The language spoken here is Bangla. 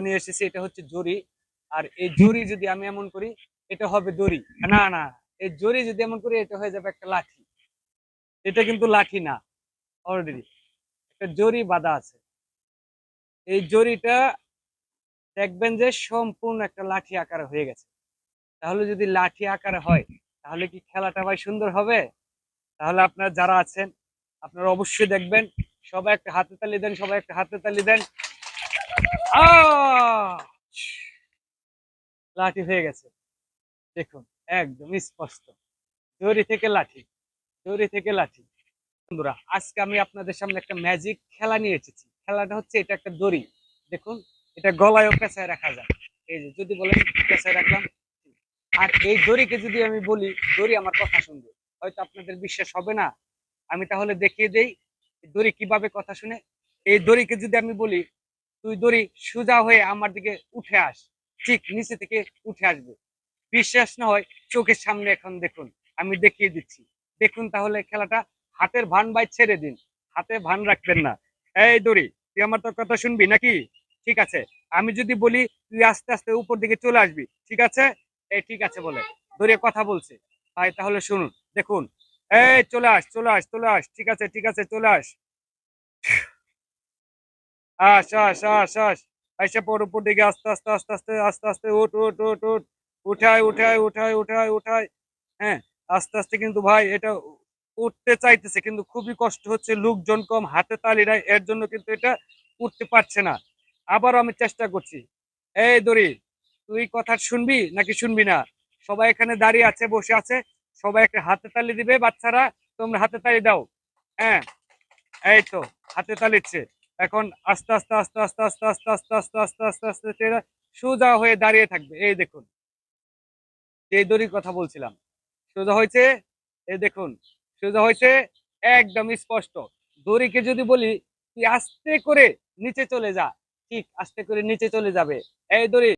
নিয়ে এসেছি, এটা হচ্ছে জরি। আর এই জরি যদি আমি এমন করি, এটা হবে দড়ি। না না, এই জরি যদি এমন করি, এটা হয়ে যাবে একটা লাঠি। এটা কিন্তু লাঠি না অলরেডি একটা জরি বাঁধা আছে। এই জরিটা দেখবেন যে সম্পূর্ণ একটা লাঠি আকারে হয়ে গেছে। তাহলে যদি লাঠি আকারে হয়, তাহলে কি খেলাটা ভাই সুন্দর হবে? তাহলে আপনারা যারা আছেন, আপনারা অবশ্যই দেখবেন, সবাই একটা হাতে তালি দেন, সবাই একটা হাতে তালি দেন। আহ! লাঠি হয়ে গেছে। দেখুন, একদম স্পষ্ট। দড়ি থেকে লাঠি, দড়ি থেকে লাঠি। বন্ধুরা, আজকে আমি আপনাদের সামনে একটা ম্যাজিক খেলা নিয়ে এসেছি। খেলাটা হচ্ছে এটা একটা দড়ি। দেখুন, এটা গলায়ও পেঁচায় রাখা যায়। এই যে, যদি বলেন পেঁচায় রাখলাম আর এই দড়িকে যদি আমি বলি, দড়ি আমার কথা শুনবে। হয়তো আপনাদের বিশ্বাস হবে না। আমি তাহলে দেখিয়ে দেই, দড়ি কীভাবে কথা শুনে। এই দড়িকে যদি আমি বলি, তুই দড়ি সোজা হয়ে আমার দিকে উঠে আস। ঠিক নিচে থেকে উঠে আসবে। বিশ্বাস না হয় চোখের সামনে এখন দেখুন, আমি দেখিয়ে দিচ্ছি। দেখুন তাহলে খেলাটা হাতের ভান বাই ছেড়ে দিন। হাতে ভান রাখবেন না। এই দড়ি, তুই আমার তো কথা শুনবি নাকি? ঠিক আছে, আমি যদি বলি তুই আস্তে আস্তে উপর দিকে চলে আসবি, ঠিক আছে? এই ঠিক আছে বলে দড়ি কথা বলছে। ভাই তাহলে শুনুন, দেখুন। এই চলে আস চলে আস চলে আস, ঠিক আছে ঠিক আছে, চলে আস। আস আস আস আস। এসে পর উপর দিকে আস্তে আস্তে আস্তে আস্তে আস্তে আস্তে, উঠ উঠ উঠ উঠ, উঠায় উঠায় উঠায় উঠায় উঠায়। হ্যাঁ আস্তে আস্তে কিন্তু ভাই এটা উঠতে চাইতেছে, কিন্তু খুবই কষ্ট হচ্ছে, লোকজন কম, হাতে তালি দেয় এর জন্য কিন্তু এটা উঠতে পারছে না। আবারও আমি চেষ্টা করছি। এই দড়ি, তুই কথা শুনবি নাকি শুনবি না? সবাই এখানে দাঁড়িয়ে আছে, বসে আছে, সবাই একটা হাতে তালি দিবে, বাচ্চারা, তোমরা হাতে তালি দাও। হ্যাঁ এই তো, হাতে তালিচ্ছে এখন আস্তে আস্তে আস্তে আস্তে আস্তে আস্তে আস্তে আস্তে আস্তে আস্তে আস্তে আস্তে সোজা হয়ে দাঁড়িয়ে থাকবে এই দেখুন এই দড়ির কথা বলছিলাম সোজা হয়েছে এই দেখুন সোজা হয়েছে একদম স্পষ্ট দড়িকে যদি বলি তুই আস্তে করে নিচে চলে যা ঠিক আস্তে করে নিচে চলে যাবে এই দড়ি